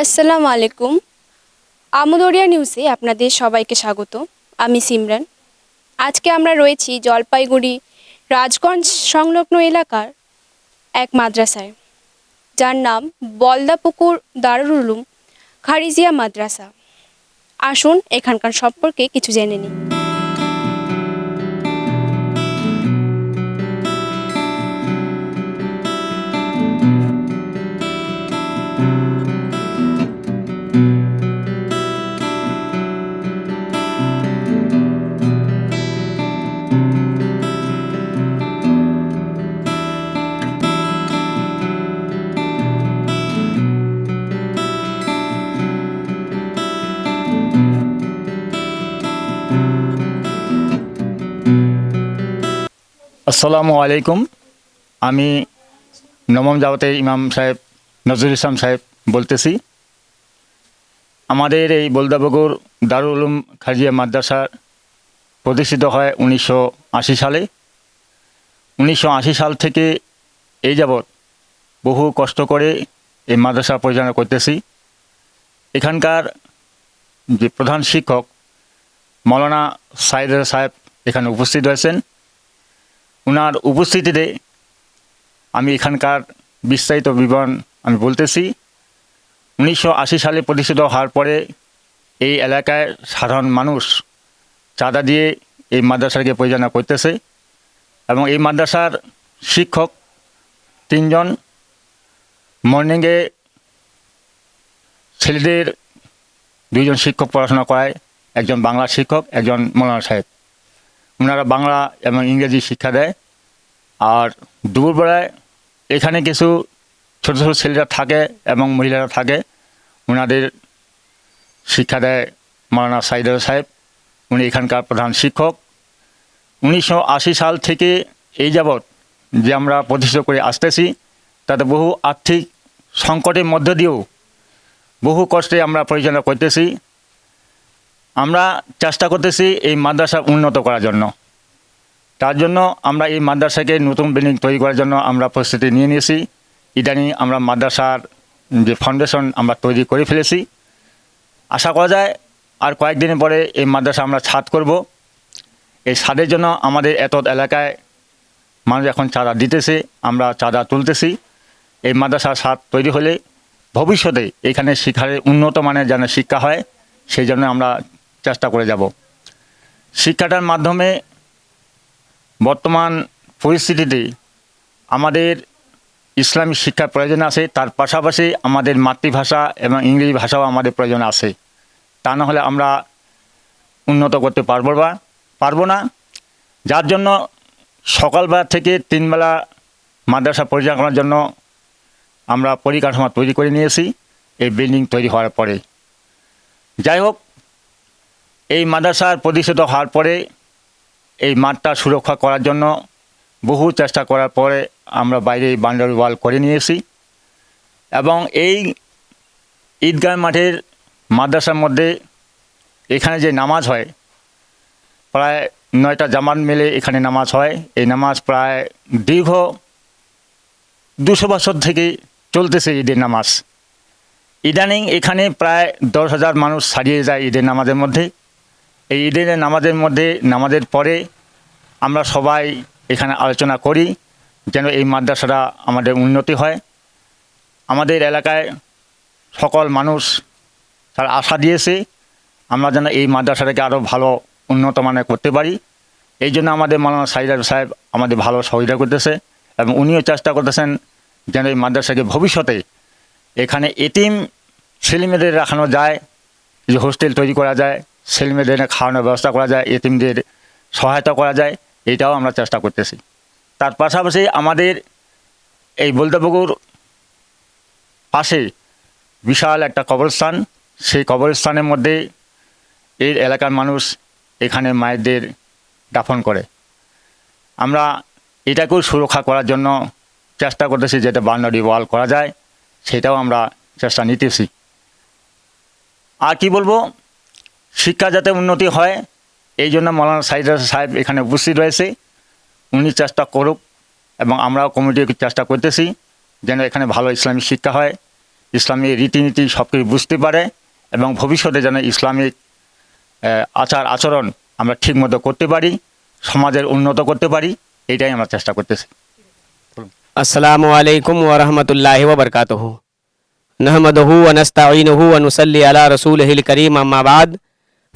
আসসালামু আলাইকুম। আমদরিয়া নিউজে আপনাদের সবাইকে স্বাগত। আমি সিমরান। আজকে আমরা রয়েছি জলপাইগুড়ি রাজগঞ্জ সংলগ্ন এলাকার এক মাদ্রাসায়। যার নাম বলদাপুকুর দারুল উলুম খারিজিয়া মাদ্রাসা। আসুন এখানকার সম্পর্কে কিছু জেনে নিই। আসসালামু আলাইকুম। আমি নবম জাগতের ইমাম সাহেব নজরুল ইসলাম সাহেব বলতেছি। আমাদের এই বলদাবগুর দারুল উলুম খাজিয়া মাদ্রাসা প্রতিষ্ঠিত হয় উনিশশো আশি সালে। উনিশশো আশি সাল থেকে এই যাবৎ বহু কষ্ট করে এই মাদ্রাসা পরিচালনা করতেছি। এখানকার যে প্রধান শিক্ষক মৌলানা সাইদ সাহেব এখানে উপস্থিত রয়েছেন ওনার উপস্থিতিতে আমি এখানকার বিস্তারিত বিবরণ আমি বলতেছি। উনিশশো আশি সালে প্রতিষ্ঠিত হওয়ার পরে এই এলাকায় সাধারণ মানুষ চাঁদা দিয়ে এই মাদ্রাসাকে পরিচালনা করতেছে এবং এই মাদ্রাসার শিক্ষক তিনজন। মর্নিংয়ে ছেলেদের দুইজন শিক্ষক পড়াশোনা করায়, একজন বাংলা শিক্ষক, একজন মৌলানা সাহেব। ওনারা বাংলা এবং ইংরেজি শিক্ষা দেয়। আর দুপুরবেলায় এখানে কিছু ছোট ছোট ছেলেরা থাকে এবং মহিলারা থাকে। ওনাদের শিক্ষা দেয় মৌলানা সাইদুর সাহেব। উনি এখানকার প্রধান শিক্ষক। উনিশশো আশি সাল থেকে এই যাবৎ যে আমরা প্রতিষ্ঠা করে আসতেছি, তাতে বহু আর্থিক সংকটের মধ্য দিয়েও বহু কষ্টে আমরা পরিচালনা করতেছি। আমরা চেষ্টা করতেছি এই মাদ্রাসা উন্নত করার জন্য। তার জন্য আমরা এই মাদ্রাসাকে নতুন বিল্ডিং তৈরি করার জন্য আমরা প্রস্তুতি নিয়ে নিয়েছি। ইদানিং আমরা মাদ্রাসার যে ফাউন্ডেশন আমরা তৈরি করে ফেলেছি। আশা করা যায় আর কয়েকদিনের পরে এই মাদ্রাসা আমরা ছাদ করব। এই ছাদের জন্য আমাদের এত এলাকায় মানুষ এখন চাঁদা দিতেছে, আমরা চাঁদা তুলতেছি। এই মাদ্রাসার ছাদ তৈরি হলে ভবিষ্যতে এখানে শিক্ষার উন্নত মানের যেন শিক্ষা হয়, সেই জন্য আমরা চেষ্টা করে যাব। শিক্ষাটার মাধ্যমে বর্তমান পরিস্থিতিতে আমাদের ইসলামী শিক্ষার প্রয়োজন আছে, তার পাশাপাশি আমাদের মাতৃভাষা এবং ইংরেজি ভাষাও আমাদের প্রয়োজন আছে। তা না হলে আমরা উন্নত করতে পারব বা পারব না। যার জন্য সকালবেলা থেকে তিনবেলা মাদ্রাসা পরিচালনা করার জন্য আমরা পরিকাঠামো তৈরি করে নিয়েছি, এই বিল্ডিং তৈরি হওয়ার পরে। যাই হোক এই মাদ্রাসার প্রতিষ্ঠিত হওয়ার পরে এই মাঠটা সুরক্ষা করার জন্য বহু চেষ্টা করার পরে আমরা বাইরে বাউন্ডারি ওয়াল করে নিয়েছি। এবং এই ঈদগাহ মাঠের মাদ্রাসার মধ্যে এখানে যে নামাজ হয়, প্রায় নয়টা জামাত মিলে এখানে নামাজ হয়। এই নামাজ প্রায় দীর্ঘ দুশো বছর থেকে চলতেছে ঈদের নামাজ। ইদানিং এখানে প্রায় দশ হাজার মানুষ ছাড়িয়ে যায় ঈদের নামাজের মধ্যে। এই ঈদের নামাজের মধ্যে, নামাজের পরে আমরা সবাই এখানে আলোচনা করি যেন এই মাদ্রাসাটা আমাদের উন্নতি হয়। আমাদের এলাকায় সকল মানুষ তার আশা দিয়েছে আমরা যেন এই মাদ্রাসাটাকে আরও ভালো উন্নত মানের করতে পারি। এই জন্য আমাদের মৌলানা সাইদার সাহেব আমাদের ভালো সহযোগিতা করতেছে এবং উনিও চেষ্টা করতেছেন যেন এই মাদ্রাসাকে ভবিষ্যতে এখানে এটিম ছেলেমেয়েদের রাখানো যায়, যে হোস্টেল তৈরি করা যায়। ছেলেমেয়েদের খাওয়ানোর ব্যবস্থা করা যায়, এতিমদের সহায়তা করা যায়, এটাও আমরা চেষ্টা করতেছি। তার পাশাপাশি আমাদের এই বলদাপুকুর পাশে বিশাল একটা কবরস্থান। সেই কবরস্থানের মধ্যে এই এলাকার মানুষ এখানে মায়েদের দাফন করে। আমরা এটাকেও সুরক্ষা করার জন্য চেষ্টা করতেছি যেটা বাউন্ডারি ওয়াল করা যায়, সেটাও আমরা চেষ্টা নিতেছি। আর কি বলব? শিক্ষা যাতে উন্নতি হয়, এই জন্য মৌলানা সাইদ সাহেব এখানে উপস্থিত রয়েছে। উনি চেষ্টা করুক এবং আমরাও কমিটি চেষ্টা করতেছি যেন এখানে ভালো ইসলামিক শিক্ষা হয়, ইসলামী রীতিনীতি সব কিছু বুঝতে পারে এবং ভবিষ্যতে যেন ইসলামিক আচার আচরণ আমরা ঠিকমতো করতে পারি, সমাজের উন্নত করতে পারি, এটাই আমরা চেষ্টা করতেছি। আসসালামু আলাইকুম ওরহমতুল্লাহ ওবরকাত নহমদহু ওনস্তাইনহু নুসাল্লি আলা রসুল হিল করিম আম্মাবাদ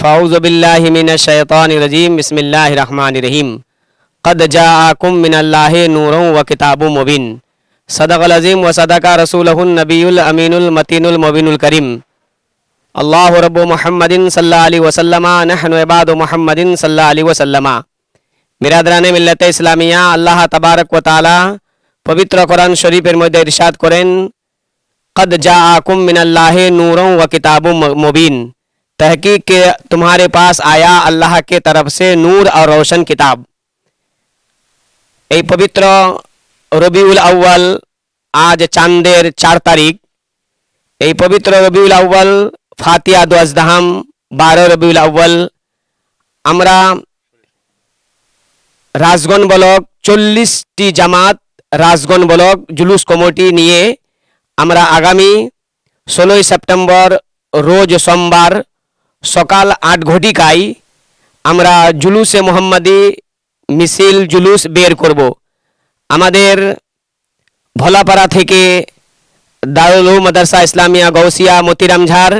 ফাউজবিল্লাহিমিনাশায়তানিরজিম বিসমিল্লাহ রহমান রহিম। কদ জা আকুম মিনাল্লাহ নূরম ও কিতাবু মুবিন। সদক আজিম ও সদাকা রসুলহুন নবীল আমিনুল মতিনুল মবিনুল করিম। আল্লাহ রব মোহাম্মদিন সাল্লা আলী ওসল্লামা নহন এবাদ মোহাম্মদিন সাল্লা আলী ওসল্লামা মিরাদরান মিল্লত ইসলামিয়া, আল্লাহ তবারক ও তালা পবিত্র কোরআন শরীফের মধ্যে ইরশাদ করেন, কদ জা আকুম মিনাল্লাহ নূরম ও কিতাবু মুবিন। तहकीक के तुम्हारे पास आया अल्लाह के तरफ से नूर और रोशन किताब এই পবিত্র রবিউল আউয়াল আজ চাঁদের চার তারিখ এই পবিত্র রবিউল আউয়াল ফাতিয়া দোয়াজদাহাম বারো রবিউল আউয়াল আমরা রাজগণ ব্লক চল্লিশটি জামাত রাজগণ ব্লক জুলুস কমিটি নিয়ে আমরা আগামী ষোলোই সেপ্টেম্বর রোজ সোমবার সকাল আট ঘটিকায় আমরা জুলুসে মোহাম্মদী মিছিল জুলুস বের করব আমাদের ভোলাপাড়া থেকে দারুল মাদ্রাসা ইসলামিয়া গৌসিয়া মতিরাম ঝাড়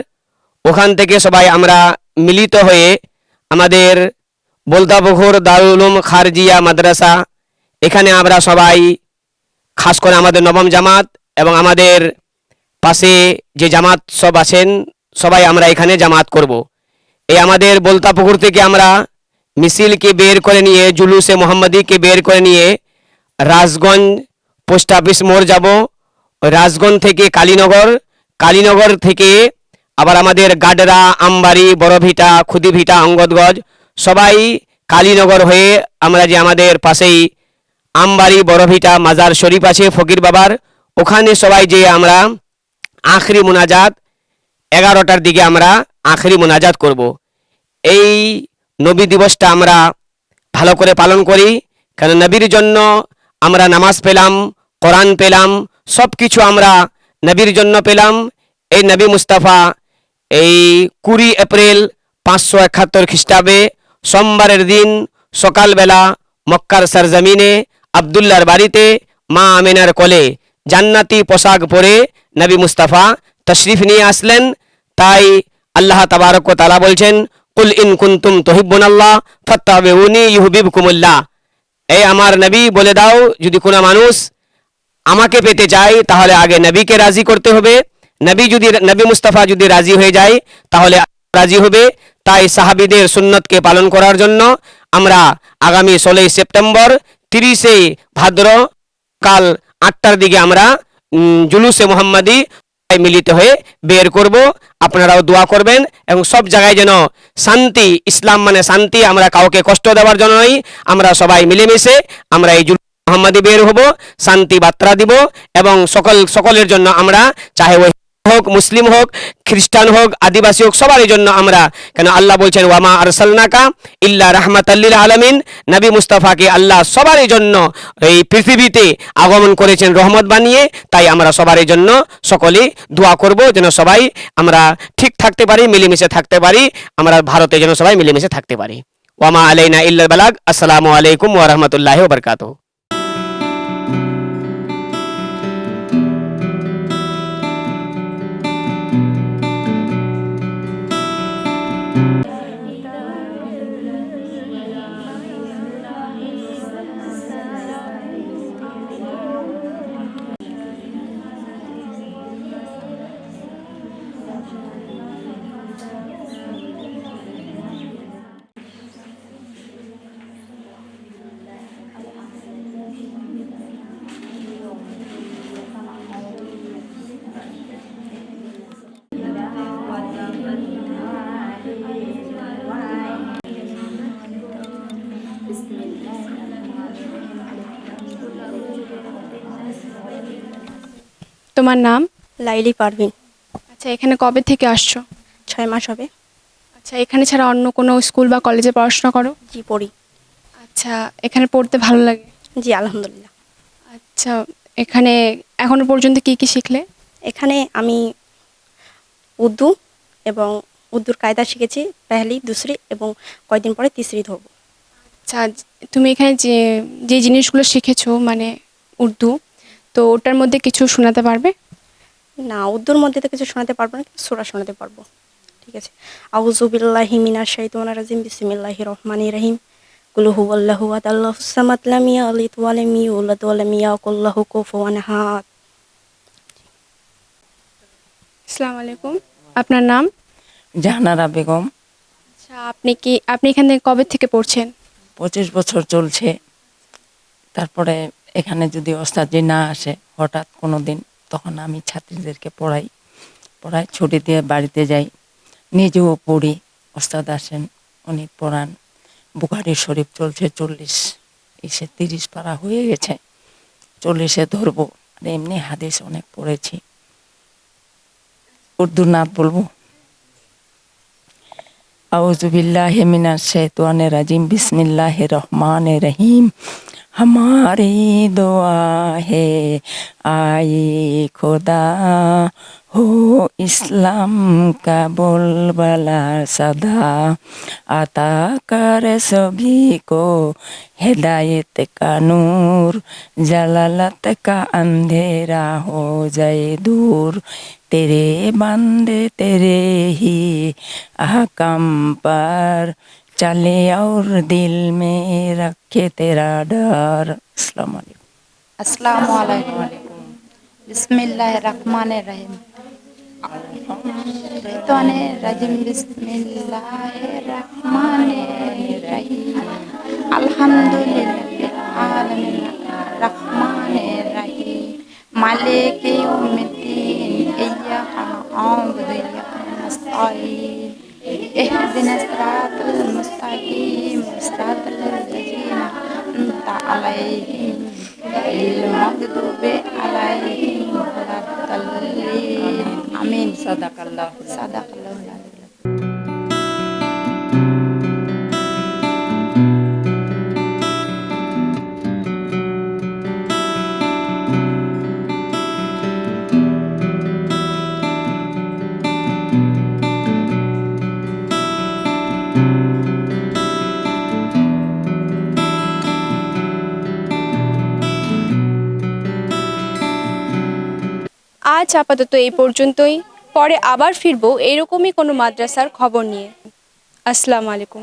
ওখান থেকে সবাই আমরা মিলিত হয়ে আমাদের বলতাপুকুর দারুল উলুম খারজিয়া মাদ্রাসা, এখানে আমরা সবাই খাস করে আমাদের নবম জামাত এবং আমাদের পাশে যে জামাত সব আছেন, সবাই আমরা এখানে জামাত করব। এই আমাদের বলতাপুকুর থেকে আমরা মিছিলকে বের করে নিয়ে, জুলুসে মোহাম্মদীকে বের করে নিয়ে রাজগঞ্জ পোস্ট অফিস মোড় যাব। রাজগঞ্জ থেকে কালীনগর কালীনগর থেকে আবার আমাদের গাডরা, আমবাড়ি, বড়ভিটা, খুদিভিটা অঙ্গদগঞ্জ সবাই কালীনগর হয়ে আমরা যে আমাদের পাশেই আমবাড়ি, বড়ভিটা, মাজার শরীফ আছে, ফকির বাবার। ওখানে সবাই যে আমরা আখরি মোনাজাত এগারোটার দিকে আমরা আখরি মোনাজাত করব। এই নবী দিবসটা আমরা ভালো করে পালন করি কারণ নবীর জন্য আমরা নামাজ পেলাম, কোরআন পেলাম সব কিছু আমরা নবীর জন্য পেলাম। এই নবী মুস্তাফা এই কুড়ি এপ্রিল পাঁচশো একাত্তর খ্রিস্টাব্দে সোমবারের দিন সকালবেলা মক্কার সরজমিনে আবদুল্লার বাড়িতে মা আমিনার কোলে জান্নাতি পোশাক পরে নবী মুস্তাফা তশরিফ নিয়ে আসলেন। তাই আল্লাহ তাবারক ও তাআলা বলছেন, কুল ইন কুনতুম তুহিব্বুন আল্লাহ ইহুবিব ইউহিব্বুকুমুল্লাহ। এই আমার নবী বলে দাও, যদি কোনো মানুষ আমাকে পেতে চায়, তাহলে আগে নবীকে রাজি করতে হবে। নবী যদি, নবী মুস্তাফা যদি রাজি হয়ে যায়, তাহলে রাজি হবে। তাই সাহাবিদের সুন্নতকে পালন করার জন্য আমরা আগামী ষোলোই সেপ্টেম্বর, তিরিশে ভাদ্র কাল আটটার দিকে আমরা জুলুসে মোহাম্মদী মিলিত হয়ে বের করব। আপনারাও দোয়া করবেন এবং সব জায়গায় যেন শান্তি, ইসলাম মানে শান্তি আমরা কাউকে কষ্ট দেওয়ার জন্য নই আমরা সবাই মিলেমিশে আমরা এই মোহাম্মদী বের হব, শান্তি বার্তা দিব এবং সকল, সকলের জন্য আমরা চাহে ওই হোক, মুসলিম হোক, খ্রিস্টান হোক, আদিবাসী হোক, সবারই জন্য আমরা কেন আল্লাহ বলছেন, ওয়ামা আরসালনাকা ইল্লা রাহমাতাল্লিল আলামিন নবী মুস্তাফাকে আল্লাহ সবারই জন্য এই পৃথিবীতে আগমন করেছেন, রহমত বানিয়ে। তাই আমরা সবারই জন্য সকলে দোয়া করব, যেন সবাই আমরা ঠিক থাকতে পারি, মিলেমিশে থাকতে পারি। আমরা ভারতে যেন সবাই মিলেমিশে থাকতে পারি। ওয়ামা আলাইনা ইল্লাল বালাগ। আসসালামু আলাইকুম ওয়া রাহমাতুল্লাহি ওয়া বারাকাতুহু। তোমার নাম? লাইলি পারভিন। আচ্ছা এখানে কবে থেকে আসছো? ছয় মাস হবে। আচ্ছা এখানে ছাড়া অন্য কোনো স্কুল বা কলেজে পড়াশোনা করো? জি পড়ি। আচ্ছা এখানে পড়তে ভালো লাগে? জি আলহামদুলিল্লাহ। আচ্ছা এখানে এখনও পর্যন্ত কি কি শিখলে? এখানে আমি উর্দু এবং উর্দুর কায়দা শিখেছি পেহলি দুসরি এবং কয়েকদিন পরে তিসরি ধরবো। আচ্ছা তুমি এখানে যে যে জিনিসগুলো শিখেছো মানে উর্দু তো ওটার মধ্যে কিছু শোনাতে পারবে? না উর্দুর মধ্যে তো কিছু শোনাতে পারব না কিন্তু সুরা শোনাতে পারব। ঠিক আছে। আউজুবিল্লাহি মিনাশ শাইতানির রাজিম বিসমিল্লাহির রহমানির রহিম। কুল হুয়াল্লাহু আহাদ আল্লাহুস সামাদ লাম ইয়ালিদ ওয়া লাম ইউলাদ ওয়া লাম ইয়াকুল লাহু কুফুয়ান আহাদ আসসালামু আলাইকুম আপনার নাম? জাহানারা বেগম আচ্ছা আপনি কি আপনি এখানে কবে থেকে পড়ছেন? পঁচিশ বছর চলছে। তারপরে এখানে যদি ওস্তাদি না আসে, হঠাৎ কোনো দিন তখন আমি ছাত্রীদেরকে পড়াই। পড়াই, ছুটি দিয়ে বাড়িতে যাই। নিজেও পড়ি। ওস্তাদ আসেন, উনি পড়ান। বুখারি শরীফ চলছে চল্লিশ, এসে তিরিশ পারা হয়ে গেছে। চল্লিশে ধরবো। আর এমনি হাদিস অনেক পড়েছি। উর্দু না বলব। আউজুবিল্লাহ মিনার শেতওয়ানে রাজিম। বিসমিল্লাহ রহমান রহিম। हमारी दुआ है आई खुदा हो इस्लाम का बोलबाला सदा अता कर सभी को हिदायत का नूर जलालत का अंधेरा हो जाए दूर तेरे बंदे तेरे ही अहकम पर चले और दिल में रखे तेरा डर। अस्सलाम वालेकुम। अस्सलाम वालेकुम बिस्मिल्लाहिर्रहमानिर्रहीम। तोने अल्हम्दुलिल्लाह आलमीन मालिक यौमिद्दीन المغضوب عليهم ولا الضالين آمين صدق الله صدق আজ আপাতত এই পর্যন্তই। পরে আবার ফিরবো এরকমই কোনো মাদ্রাসার খবর নিয়ে। আসসালামু আলাইকুম।